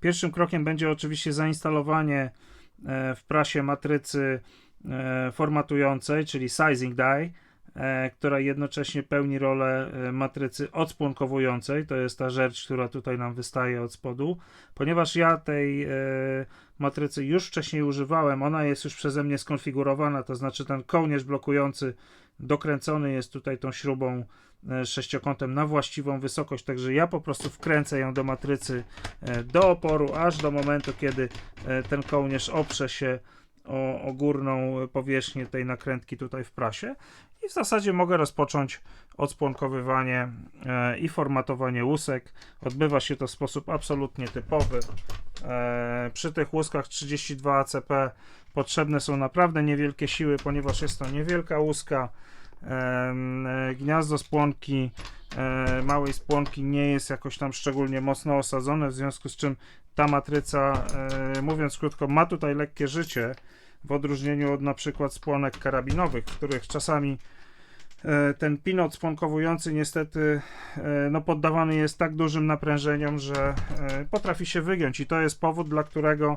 Pierwszym krokiem będzie oczywiście zainstalowanie e, w prasie matrycy e, formatującej, czyli sizing die, e, która jednocześnie pełni rolę matrycy odspłonkowującej. To jest ta rzecz, która tutaj nam wystaje od spodu. Ponieważ ja tej matrycy już wcześniej używałem, ona jest już przeze mnie skonfigurowana, to znaczy ten kołnierz blokujący dokręcony jest tutaj tą śrubą e, sześciokątem na właściwą wysokość, także ja po prostu wkręcę ją do matrycy e, do oporu, aż do momentu, kiedy e, ten kołnierz oprze się o, o górną powierzchnię tej nakrętki tutaj w prasie i w zasadzie mogę rozpocząć odspłonkowywanie i formatowanie łusek. Odbywa się to w sposób absolutnie typowy. Przy tych łuskach 32 ACP potrzebne są naprawdę niewielkie siły, ponieważ jest to niewielka łuska. E, Gniazdo spłonki, e, małej spłonki nie jest jakoś tam szczególnie mocno osadzone, w związku z czym ta matryca, e, mówiąc krótko, ma tutaj lekkie życie, w odróżnieniu od na przykład spłonek karabinowych, w których czasami ten pinot spłonkowujący niestety no, poddawany jest tak dużym naprężeniom, że potrafi się wygiąć. I to jest powód, dla którego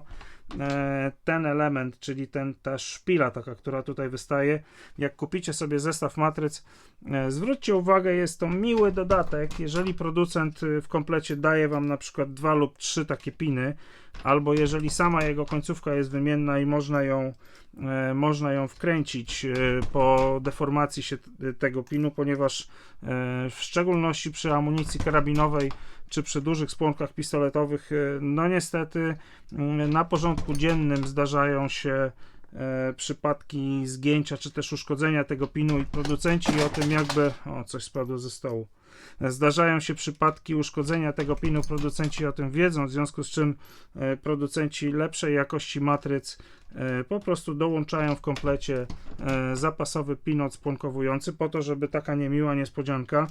ten element, czyli ten, ta szpila taka, która tutaj wystaje, jak kupicie sobie zestaw matryc, e, zwróćcie uwagę, jest to miły dodatek, jeżeli producent y, w komplecie daje Wam na przykład dwa lub trzy takie piny, albo jeżeli sama jego końcówka jest wymienna i można ją, e, można ją wkręcić e, po deformacji się t- tego pinu, ponieważ e, w szczególności przy amunicji karabinowej czy przy dużych spłonkach pistoletowych, e, no niestety na porządku dziennym zdarzają się e, przypadki zgięcia czy też uszkodzenia tego pinu i producenci o tym jakby. O, coś spadło ze stołu. Zdarzają się przypadki uszkodzenia tego pinu, producenci o tym wiedzą, w związku z czym e, producenci lepszej jakości matryc e, po prostu dołączają w komplecie e, zapasowy pin odspłonkowujący po to, żeby taka niemiła niespodzianka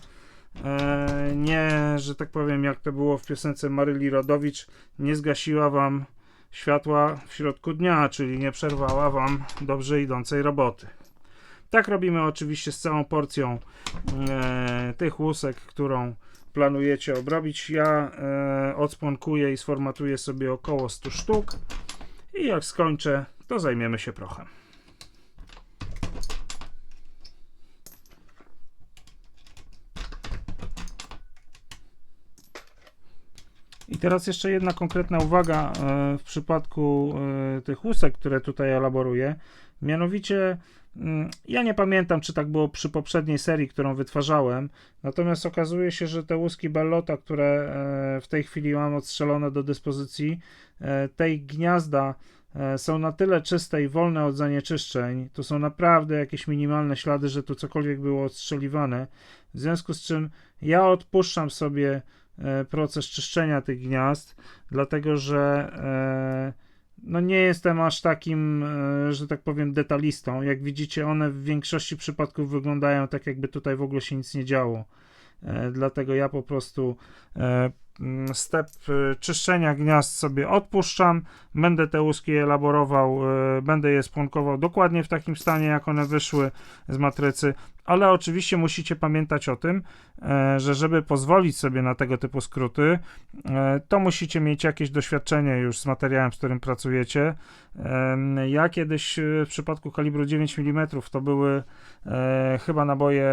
e, nie, że tak powiem, jak to było w piosence Maryli Rodowicz, nie zgasiła wam światła w środku dnia, czyli nie przerwała wam dobrze idącej roboty. Tak robimy oczywiście z całą porcją e, tych łusek, którą planujecie obrobić. Ja e, odspłonkuję i sformatuję sobie około 100 sztuk i jak skończę, to zajmiemy się prochem. I teraz jeszcze jedna konkretna uwaga e, w przypadku e, tych łusek, które tutaj elaboruję. Mianowicie, mm, ja nie pamiętam, czy tak było przy poprzedniej serii, którą wytwarzałem, natomiast okazuje się, że te łuski Bellota, które e, w tej chwili mam odstrzelone do dyspozycji, tej gniazda są na tyle czyste i wolne od zanieczyszczeń, to są naprawdę jakieś minimalne ślady, że tu cokolwiek było odstrzeliwane, w związku z czym ja odpuszczam sobie proces czyszczenia tych gniazd, dlatego że e, no nie jestem aż takim, e, że tak powiem, detalistą. Jak widzicie, one w większości przypadków wyglądają tak, jakby tutaj w ogóle się nic nie działo. E, Dlatego ja po prostu e, mm, step e, czyszczenia gniazd sobie odpuszczam. Będę te łuski elaborował, e, będę je spłonkował dokładnie w takim stanie, jak one wyszły z matrycy. Ale oczywiście musicie pamiętać o tym, e, że żeby pozwolić sobie na tego typu skróty, e, to musicie mieć jakieś doświadczenie już z materiałem, z którym pracujecie. Ja kiedyś e, w przypadku kalibru 9 mm to były chyba naboje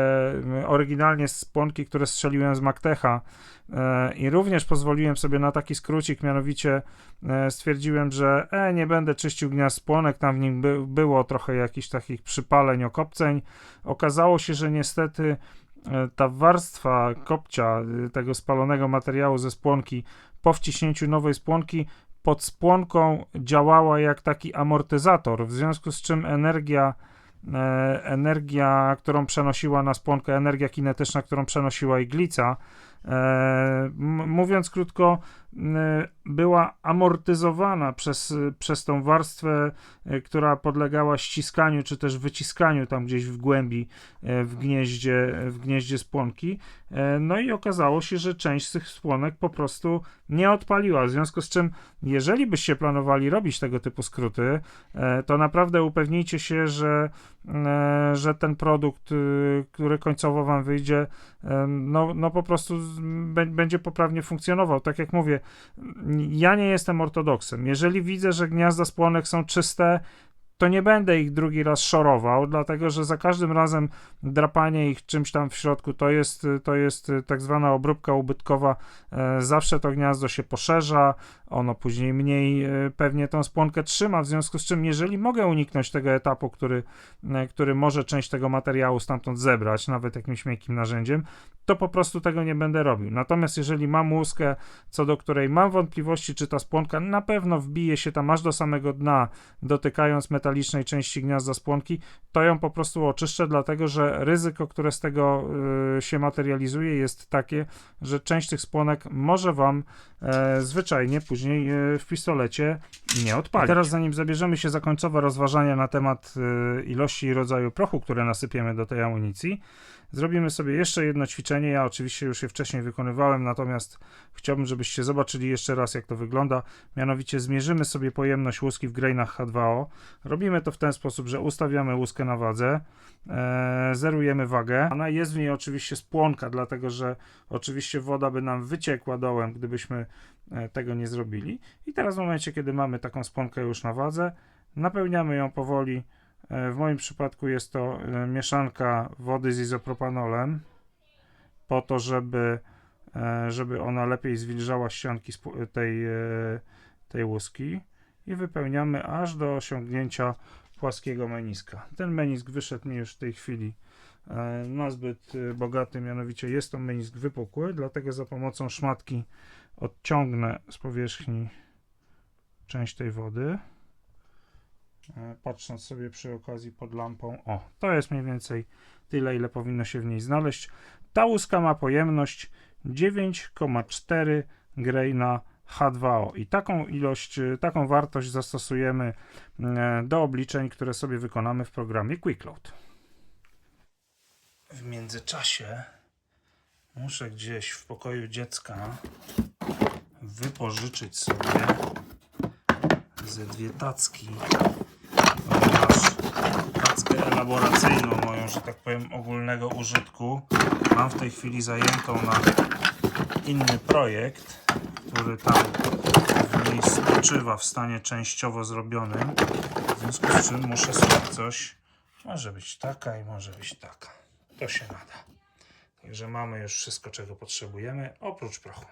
oryginalnie z płonki, które strzeliłem z Mactecha e, i również pozwoliłem sobie na taki skrócik, mianowicie stwierdziłem, że e, nie będę czyścił gniazd płonek, tam w nim by, było trochę jakichś takich przypaleń, okopceń. Okazało się, że niestety e, ta warstwa kopcia e, tego spalonego materiału ze spłonki po wciśnięciu nowej spłonki pod spłonką działała jak taki amortyzator, w związku z czym energia, energia, którą przenosiła na spłonkę, energia kinetyczna, którą przenosiła iglica, e, mówiąc krótko, była amortyzowana przez, przez tą warstwę, e, która podlegała ściskaniu czy też wyciskaniu tam gdzieś w głębi e, w gnieździe, w gnieździe spłonki. E, No i okazało się, że część z tych spłonek po prostu nie odpaliła. W związku z czym, jeżeli byście planowali robić tego typu skróty, e, to naprawdę upewnijcie się, że, e, że ten produkt, y, który końcowo Wam wyjdzie, em, no, no po prostu będzie poprawnie funkcjonował. Tak jak mówię, ja nie jestem ortodoksem. Jeżeli widzę, że gniazda spłonek są czyste, to nie będę ich drugi raz szorował, dlatego że za każdym razem drapanie ich czymś tam w środku to jest, to jest tak zwana obróbka ubytkowa. E, Zawsze to gniazdo się poszerza, ono później mniej e, pewnie tą spłonkę trzyma, w związku z czym, jeżeli mogę uniknąć tego etapu, który, e, który może część tego materiału stamtąd zebrać, nawet jakimś miękkim narzędziem, to po prostu tego nie będę robił. Natomiast jeżeli mam łuskę, co do której mam wątpliwości, czy ta spłonka na pewno wbije się tam aż do samego dna, dotykając metalicznej części gniazda spłonki, to ją po prostu oczyszczę, dlatego że ryzyko, które z tego y, się materializuje, jest takie, że część tych spłonek może Wam e, zwyczajnie później e, w pistolecie nie odpalić. Teraz, zanim zabierzemy się za końcowe rozważania na temat e, ilości i rodzaju prochu, które nasypiemy do tej amunicji, zrobimy sobie jeszcze jedno ćwiczenie. Ja oczywiście już je wcześniej wykonywałem, natomiast chciałbym, żebyście zobaczyli jeszcze raz, jak to wygląda. Mianowicie zmierzymy sobie pojemność łuski w grainach H2O. Robimy to w ten sposób, że ustawiamy łuskę na wadze, e, zerujemy wagę. Ona jest w niej oczywiście spłonka, dlatego że oczywiście woda by nam wyciekła dołem, gdybyśmy e, tego nie zrobili. I teraz w momencie, kiedy mamy taką spłonkę już na wadze, napełniamy ją powoli. E, W moim przypadku jest to e, mieszanka wody z izopropanolem, po to, żeby, e, żeby ona lepiej zwilżała ścianki tej, tej łuski. I wypełniamy aż do osiągnięcia płaskiego meniska. Ten menisk wyszedł mi już w tej chwili nazbyt bogaty, mianowicie jest to menisk wypukły, dlatego za pomocą szmatki odciągnę z powierzchni część tej wody. E, Patrząc sobie przy okazji pod lampą, o, to jest mniej więcej tyle, ile powinno się w niej znaleźć. Ta łuska ma pojemność 9,4 graina H2O i taką ilość, e, taką wartość zastosujemy e, do obliczeń, które sobie wykonamy w programie QuickLoad. W międzyczasie muszę gdzieś w pokoju dziecka wypożyczyć sobie ze dwie tacki, tackę elaboracyjną, moją, że tak powiem, ogólnego użytku, mam w tej chwili zajętą na inny projekt, który tam w niej spoczywa w stanie częściowo zrobionym, w związku z czym muszę sobie coś, może być taka i może być taka, to się nada. Także mamy już wszystko, czego potrzebujemy, oprócz prochu.